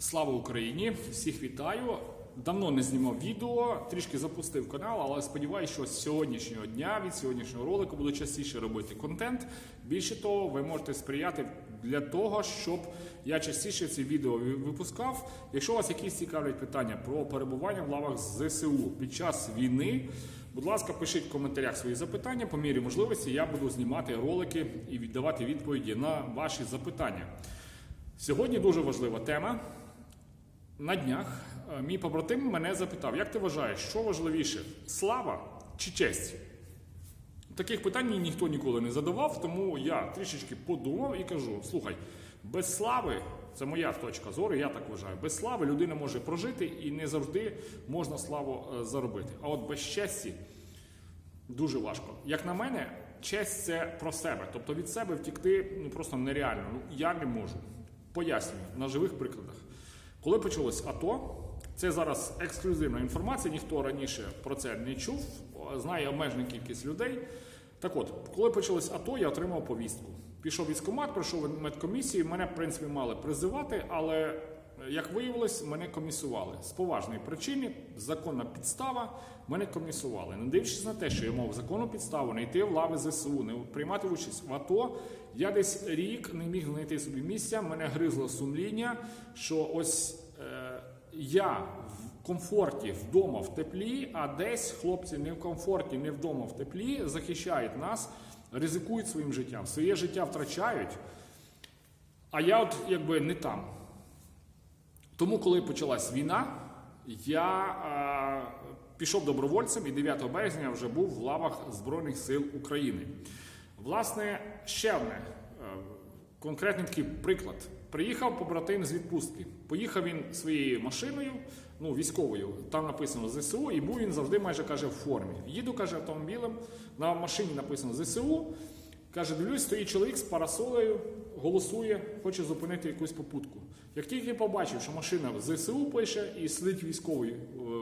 Слава Україні! Всіх вітаю! Давно не знімав відео, трішки запустив канал, але сподіваюся, що з сьогоднішнього дня, від сьогоднішнього ролику буду частіше робити контент. Більше того, ви можете сприяти для того, щоб я частіше ці відео випускав. Якщо вас якісь цікавлять питання про перебування в лавах ЗСУ під час війни, будь ласка, пишіть в коментарях свої запитання. По мірі можливості я буду знімати ролики і віддавати відповіді на ваші запитання. Сьогодні дуже важлива тема. На днях е, мій побратим мене запитав, як ти вважаєш, що важливіше слава чи честь? Таких питань ніхто ніколи не задавав, тому я трішечки подумав і кажу: слухай, без слави, це моя точка зору, я так вважаю, без слави людина може прожити і не завжди можна славу е, заробити. А от без честі дуже важко. Як на мене, честь це про себе. Тобто від себе втікти ну, просто нереально. Ну, я не можу. Пояснюю на живих прикладах. Коли почалось АТО, це зараз ексклюзивна інформація, ніхто раніше про це не чув, знає обмежена кількість людей. Так от, коли почалось АТО, я отримав повістку. Пішов військкомат, пройшов медкомісію, мене, в принципі, мали призивати, але, як виявилось, мене комісували. З поважної причини, законна підстава, мене комісували. Не дивлячись на те, що я мав законну підставу не йти в лави ЗСУ, не приймати участь в АТО, я десь рік не міг знайти собі місця, мене гризло сумління, що ось е, я в комфорті вдома в теплі, а десь хлопці не в комфорті, не вдома в теплі, захищають нас, ризикують своїм життям, своє життя втрачають, а я от якби не там. Тому, коли почалась війна, я е, пішов добровольцем і 9 березня вже був в лавах Збройних сил України. Власне, ще одне е, конкретний такий приклад. Приїхав побратим з відпустки. Поїхав він своєю машиною, ну військовою, там написано ЗСУ, і був він завжди майже каже в формі. Їду, каже, автомобілем, на машині написано ЗСУ. Каже, дивлюсь, стоїть чоловік з парасолею, голосує, хоче зупинити якусь попутку. Як тільки побачив, що машина в ЗСУ пише і сидить е,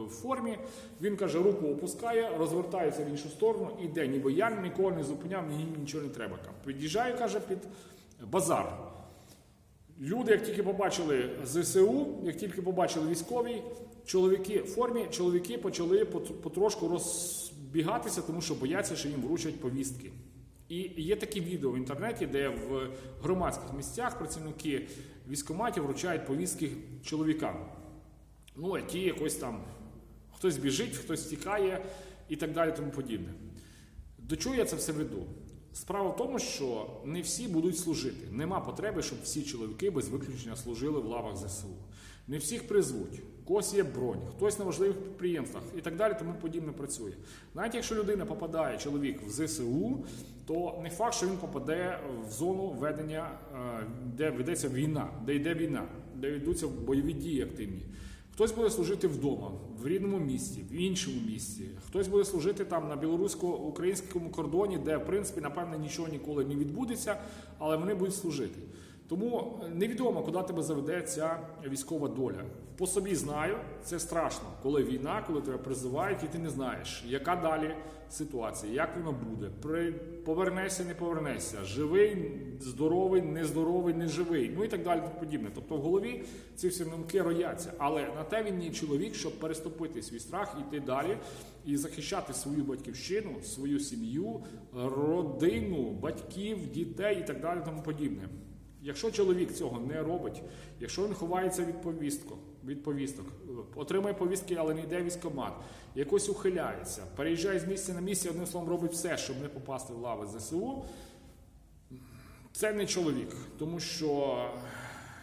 в формі, він каже, руку опускає, розвертається в іншу сторону і йде, ніби я нікого не зупиняв, мені нічого не треба. Під'їжджаю, каже, під базар. Люди, як тільки побачили ЗСУ, як тільки побачили військові, чоловіки в формі, чоловіки почали потрошку розбігатися, тому що бояться, що їм вручать повістки. І є такі відео в інтернеті, де в громадських місцях працівники військкоматів вручають повістки чоловікам. Ну, а ті якось там хтось біжить, хтось тікає і так далі, тому подібне. До чого я це все веду? Справа в тому, що не всі будуть служити. Нема потреби, щоб всі чоловіки без виключення служили в лавах ЗСУ. Не всіх призвуть, когось є бронь, хтось на важливих підприємствах і так далі, тому подібне працює. Навіть якщо людина попадає, чоловік в ЗСУ, то не факт, що він попаде в зону ведення, е, де ведеться війна, де йде війна, де йдуться бойові дії активні. Хтось буде служити вдома, в рідному місті, в іншому місті. Хтось буде служити там на білорусько-українському кордоні, де, в принципі, напевне, нічого ніколи не відбудеться, але вони будуть служити. Тому невідомо, куди тебе заведе ця військова доля. По собі знаю, це страшно, коли війна, коли тебе призивають, і ти не знаєш, яка далі ситуація, як воно буде. При... Повернешся, не повернешся, живий, здоровий, нездоровий, неживий, ну і так далі. тому подібне. Тобто в голові ці всі думки рояться. Але на те він не чоловік, щоб переступити свій страх, іти далі і захищати свою батьківщину, свою сім'ю, родину, батьків, дітей і так далі. Тому подібне. Якщо чоловік цього не робить, якщо він ховається від повісток, від повісток, отримує повістки, але не йде в військкомат, якось ухиляється, переїжджає з місця на місце, одним словом робить все, щоб не попасти в лави ЗСУ, це не чоловік, тому що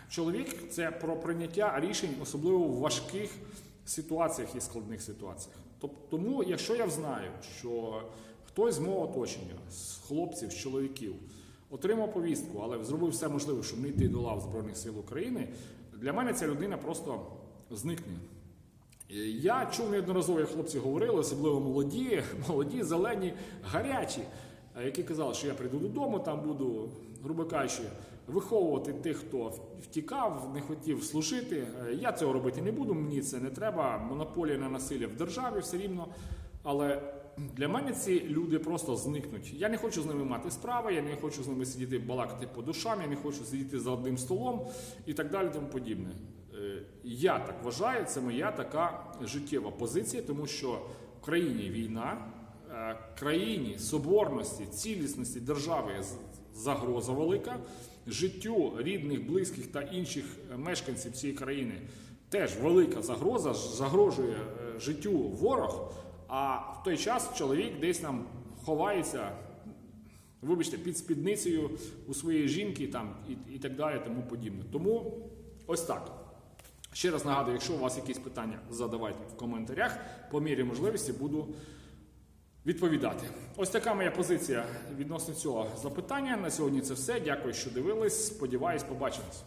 чоловік це про прийняття рішень, особливо в важких ситуаціях і складних ситуаціях. Тобто, тому, якщо я знаю, що хтось з мого оточення, з хлопців, з чоловіків, отримав повістку, але зробив все можливе, щоб не йти до лав Збройних сил України, для мене ця людина просто зникне. Е, Я чув неодноразово, як хлопці говорили, особливо молоді, молоді, зелені, гарячі, е, які казали, що я прийду додому, там буду, грубо кажучи, виховувати тих, хто втікав, не хотів служити. Е, Я цього робити не буду, мені це не треба. Монополія на насилля в державі все рівно. Але для мене ці люди просто зникнуть. Я не хочу з ними мати справи, я не хочу з ними сидіти балакати по душам, я не хочу сидіти за одним столом і так далі, тому подібне. Е, Я так вважаю, це моя така життєва позиція, тому що в країні війна, е, країні соборності, цілісності держави загроза велика, життю рідних, близьких та інших мешканців цієї країни теж велика загроза, загрожує е, життю ворог. А в той час чоловік десь там ховається вибачте, під спідницею у своєї жінки там, і, і так далі, тому подібне. Тому ось так. Ще раз нагадую, якщо у вас якісь питання, задавайте в коментарях. По мірі можливості буду відповідати. Ось така моя позиція відносно цього запитання. На сьогодні це все. Дякую, що дивились. Сподіваюсь, побачимось.